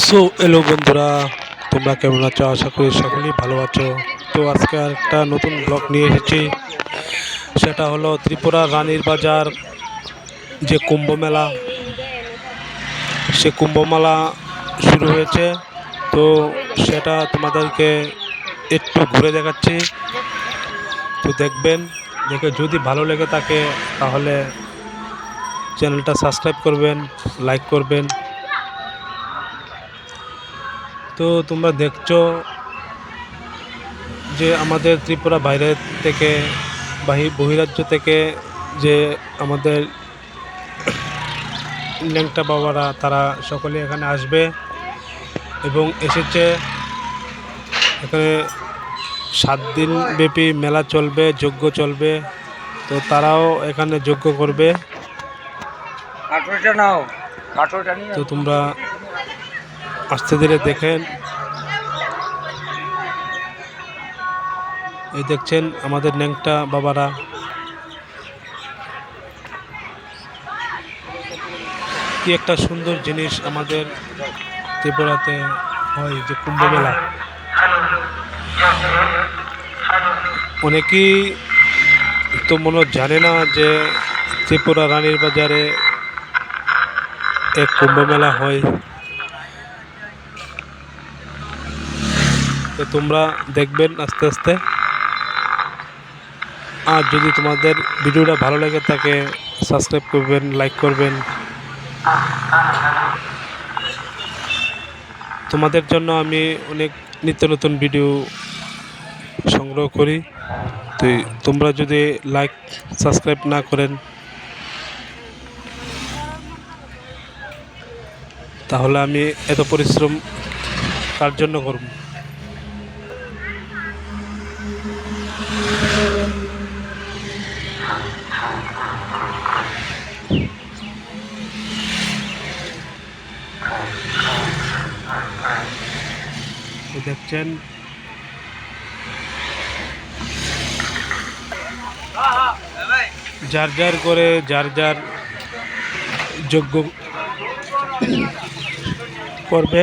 So এলো বন্ধুরা, তোমরা কেমন আছো? আশা করি সকলেই ভালো আছো। তো আজকে একটা নতুন ব্লগ নিয়ে এসেছি। সেটা হলো ত্রিপুরা রানীর বাজার, যে কুম্ভ মেলা। সে কুম্ভ মেলা শুরু হয়েছে। তো সেটা তোমাদেরকে একটু ঘুরে দেখাচ্ছি। তো দেখবেন, দেখে যদি ভালো লেগে থাকে, তাহলে চ্যানেলটা সাবস্ক্রাইব করবেন, লাইক করবেন। তো তোমরা দেখছ যে আমাদের ত্রিপুরা বাইরের থেকে বাহি বহিরাজ্য থেকে যে আমাদের ল্যাংটা বাবারা তারা সকলে এখানে আসবে এবং এসেছে। এখানে সাত দিন ব্যাপী মেলা চলবে যজ্ঞ চলবে। তো তারাও এখানে যজ্ঞ করবে। তো তোমরা আস্তে ধীরে দেখেন। এই দেখছেন আমাদের ন্যাংটা বাবারা। কি একটা সুন্দর জিনিস আমাদের ত্রিপুরাতে হয় যে কুম্ভ মেলা অনেকেই তো মনে জানে না যে ত্রিপুরা রানীর বাজারে এক কুম্ভ মেলা হয়। তো তোমরা দেখবেন আস্তে আস্তে। আর যদি তোমাদের ভিডিওটা ভালো লাগে থাকে সাবস্ক্রাইব করবেন লাইক করবেন। তোমাদের জন্য আমি অনেক নিত্য নতুন ভিডিও সংগ্রহ করি। তো তোমরা যদি লাইক সাবস্ক্রাইব না করেন, তাহলে আমি এত পরিশ্রম কার জন্য করব? দেখছেন? যার যার করে যার যার যোগ্য করবে।